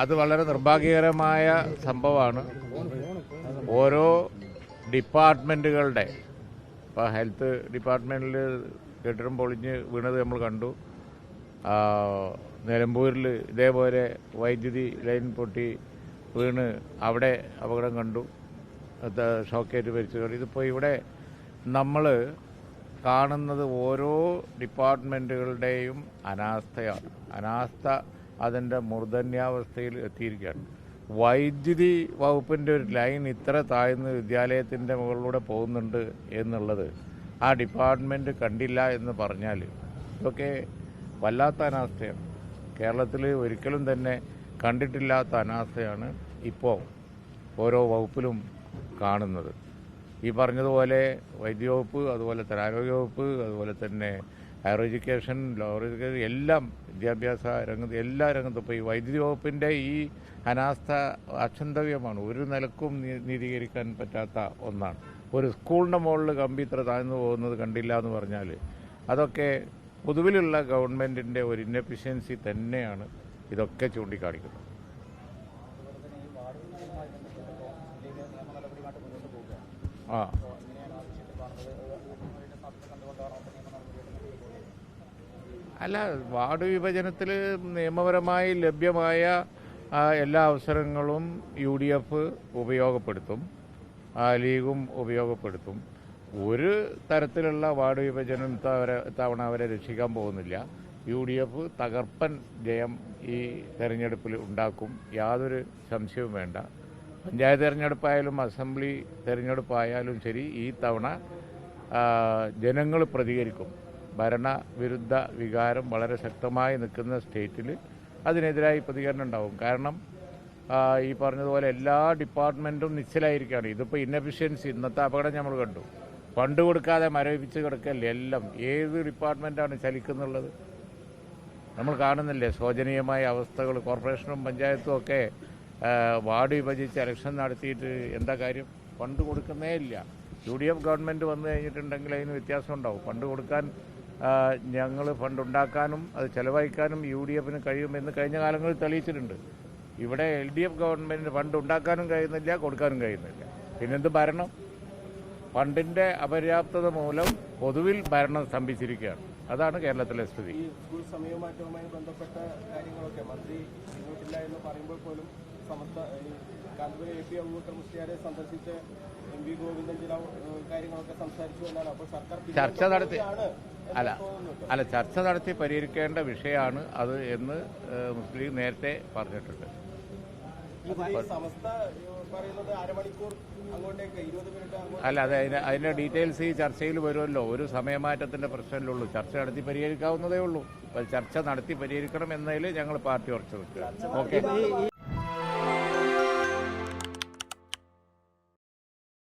അത് വളരെ നിർഭാഗ്യകരമായ സംഭവമാണ്. ഓരോ ഡിപ്പാർട്ട്മെന്റുകളുടെ ഇപ്പോൾ ഹെൽത്ത് ഡിപ്പാർട്ട്മെന്റിൽ കെട്ടിടം പൊളിഞ്ഞ് വീണത് നമ്മൾ കണ്ടു. നിലമ്പൂരിൽ ഇതേപോലെ വൈദ്യുതി ലൈൻ പൊട്ടി വീണ് അവിടെ അപകടം കണ്ടു. ഷോക്കേറ്റ് മരിച്ചു ഇതിപ്പോൾ ഇവിടെ നമ്മൾ കാണുന്നത് ഓരോ ഡിപ്പാർട്ട്മെന്റുകളുടെയും അനാസ്ഥയാണ്. അനാസ്ഥ അതിന്റെ മൂർധന്യാവസ്ഥയിൽ എത്തിയിരിക്കുകയാണ്. വൈദ്യുതി വകുപ്പിന്റെ ഒരു ലൈൻ ഇത്ര താഴ്ന്ന് വിദ്യാലയത്തിന്റെ മുകളിലൂടെ പോകുന്നുണ്ട് എന്നുള്ളത് ആ ഡിപ്പാർട്ട്മെന്റ് കണ്ടില്ല എന്ന് പറഞ്ഞാൽ ഇതൊക്കെ വല്ലാത്ത അനാസ്ഥയാണ്. കേരളത്തിൽ ഒരിക്കലും തന്നെ കണ്ടിട്ടില്ലാത്ത അനാസ്ഥയാണ് ഇപ്പോൾ ഓരോ വകുപ്പിലും കാണുന്നത്. ഈ പറഞ്ഞതുപോലെ വൈദ്യവകുപ്പ് അതുപോലെ തന്നെ ആരോഗ്യവകുപ്പ് അതുപോലെ തന്നെ ഹയർ എഡ്യൂക്കേഷൻ ലോവർ എഡ്യൂക്കേഷൻ എല്ലാം വിദ്യാഭ്യാസ രംഗത്ത് എല്ലാ രംഗത്തും ഇപ്പോൾ ഈ വൈദ്യുതി വകുപ്പിന്റെ ഈ അനാസ്ഥ അക്ഷന്തവ്യമാണ് ഒരു നിലക്കും നീതീകരിക്കാൻ പറ്റാത്ത ഒന്നാണ്. ഒരു സ്കൂളിന്റെ മുകളിൽ കമ്പി ഇത്ര താഴ്ന്നു പോകുന്നത് കണ്ടില്ല എന്ന് പറഞ്ഞാൽ അതൊക്കെ പൊതുവിലുള്ള ഗവൺമെന്റിന്റെ ഒരു ഇന്നഫിഷ്യൻസി തന്നെയാണ് ഇതൊക്കെ ചൂണ്ടിക്കാണിക്കുന്നത്. ആ. അല്ല വാർഡ് വിഭജനത്തിൽ നിയമപരമായി ലഭ്യമായ എല്ലാ അവസരങ്ങളും യു ഡി എഫ് ഉപയോഗപ്പെടുത്തും ലീഗും ഉപയോഗപ്പെടുത്തും. ഒരു തരത്തിലുള്ള വാർഡ് വിഭജനം തവണ അവരെ രക്ഷിക്കാൻ പോകുന്നില്ല. യു ഡി എഫ് തകർപ്പൻ ജയം ഈ തെരഞ്ഞെടുപ്പിൽ ഉണ്ടാക്കും. യാതൊരു സംശയവും വേണ്ട. പഞ്ചായത്ത് തെരഞ്ഞെടുപ്പായാലും അസംബ്ലി തെരഞ്ഞെടുപ്പായാലും ശരി ഈ തവണ ജനങ്ങൾ പ്രതികരിക്കും. ഭരണവിരുദ്ധ വികാരം വളരെ ശക്തമായി നിൽക്കുന്ന സ്റ്റേറ്റിൽ അതിനെതിരായി പ്രതികരണം ഉണ്ടാവും. കാരണം ഈ പറഞ്ഞതുപോലെ എല്ലാ ഡിപ്പാർട്ട്മെന്റും നിശ്ചലായിരിക്കുകയാണ്. ഇതിപ്പോൾ ഇന്നഫിഷ്യൻസി ഇന്നത്തെ അപകടം നമ്മൾ കണ്ടു. ഫണ്ട് കൊടുക്കാതെ മരവിപ്പിച്ച് കിടക്കല്ലേ എല്ലാം. ഏത് ഡിപ്പാർട്ട്മെന്റാണ് ചലിക്കുന്നുള്ളത്? നമ്മൾ കാണുന്നില്ലേ ശോചനീയമായ അവസ്ഥകൾ കോർപ്പറേഷനും പഞ്ചായത്തും ഒക്കെ വാർഡ് വിഭജിച്ച് ഇലക്ഷൻ നടത്തിയിട്ട് എന്താ കാര്യം? ഫണ്ട് കൊടുക്കുന്നേ ഇല്ല. യു ഡി എഫ് ഗവൺമെന്റ് വന്നു കഴിഞ്ഞിട്ടുണ്ടെങ്കിൽ അതിന് വ്യത്യാസം ഉണ്ടാവും. ഫണ്ട് കൊടുക്കാൻ ഞങ്ങൾ ഫണ്ട് ഉണ്ടാക്കാനും അത് ചെലവഴിക്കാനും യു ഡി എഫിന് കഴിയുമെന്ന് കഴിഞ്ഞ കാലങ്ങളിൽ തെളിയിച്ചിട്ടുണ്ട്. ഇവിടെ എൽ ഡി എഫ് ഗവൺമെന്റിന് ഫണ്ട് ഉണ്ടാക്കാനും കഴിയുന്നില്ല കൊടുക്കാനും കഴിയുന്നില്ല. പിന്നെന്ത് ഭരണം? ഫണ്ടിന്റെ അപര്യാപ്തത മൂലം പൊതുവിൽ ഭരണം സ്തംഭിച്ചിരിക്കുകയാണ്. അതാണ് കേരളത്തിലെ സ്ഥിതി. ഈ സ്കൂൾ സമയമാറ്റവുമായി ബന്ധപ്പെട്ട കാര്യങ്ങളൊക്കെ മന്ത്രി എന്ന് പറയുമ്പോൾ പോലും സമസ്ത ഈ കാന്തപുരം എ പി അബൂബക്കർ മുസ്ലിയാരെ സന്ദർശിച്ച് എം വി ഗോവിന്ദൻ ചില കാര്യങ്ങളൊക്കെ സംസാരിച്ചു എന്നാണ്. അപ്പോൾ സർക്കാർ ചർച്ച നടത്തി. അല്ല അല്ല ചർച്ച നടത്തി പരിഹരിക്കേണ്ട വിഷയമാണ് അത് എന്ന് മുസ്ലിം നേരത്തെ പറഞ്ഞിട്ടുണ്ട്. അല്ല അത് അതിന്റെ അതിന്റെ ഡീറ്റെയിൽസ് ഈ ചർച്ചയിൽ വരുമല്ലോ. ഒരു സമയമാറ്റത്തിന്റെ പ്രശ്നമല്ലേ ഉള്ളൂ ചർച്ച നടത്തി പരിഹരിക്കാവുന്നതേ ഉള്ളൂ ചർച്ച നടത്തി പരിഹരിക്കണം എന്നതിൽ ഞങ്ങൾ പാർട്ടി ഉറച്ചു നിൽക്കുക ഓക്കെ